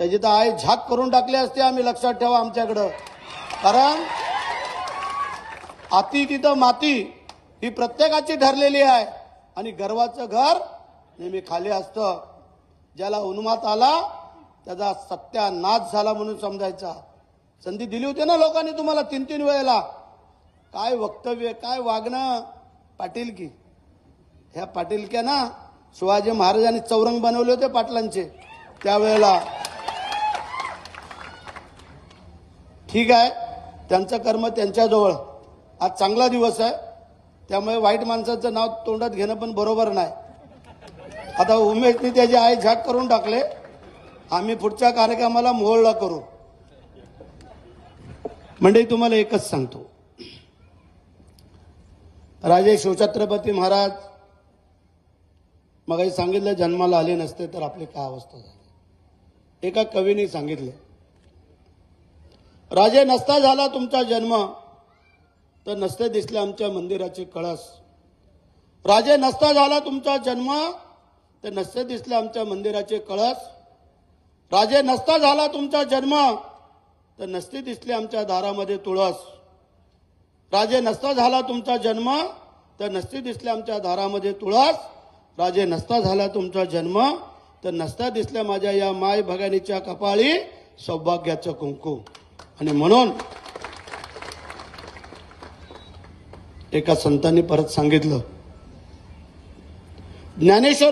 त्याची तर आई झाक करून टाकली असते आम्ही लक्षात ठेवा आमच्याकडं. कारण अति तिथं माती ही प्रत्येकाची ठरलेली आहे. आणि गर्वाचं घर नेहमी खाली असतं. ज्याला उन्मात आला त्याचा सत्यानाश झाला म्हणून समजायचा. संधी दिली होती ना लोकांनी तुम्हाला तीन तीन वेळेला. काय वक्तव्य काय वागणं? पाटीलकी. ह्या पाटीलक्या ना शिवाजी महाराजांनी चौरंग बनवले होते पाटलांचे. त्यावेळेला ठीक आहे. त्यांचं कर्म त्यांच्याजवळ. आज चांगला दिवस आहे. त्यामुळे वाईट माणसाचं नाव तोंडात घेणं पण बरोबर नाही. आता उमेशने त्याची आई झाक करून टाकले. आम्ही पुढच्या कार्यक्रमाला मोहळा करू. म्हणजे तुम्हाला एकच सांगतो. राजे शिवछत्रपती महाराज मग सांगितलं जन्माला आले नसते तर आपली काय अवस्था झाली? एका कवीने सांगितलं राजे नसता झाला तुमचा जन्म. तर नसते दिसले आमच्या मंदिराचे कळस. राजे नसता झाला तुमचा जन्म तर नसते दिसले आमच्या मंदिराचे कळस. राजे नसता झाला तुमचा जन्म तर नसते दिसले आमच्या दारामध्ये तुळस. राजे नसता झाला तुमचा जन्म तर नसते दिसले आमच्या दारामध्ये तुळस. राजे नसता झाला तुमचा जन्म तर नसता दिसल्या माझ्या या माय भगानीच्या कपाळी सौभाग्याचं कुंकू. आणि म्हणून एका संतांनी परत सांगितलं ज्ञानेश्वर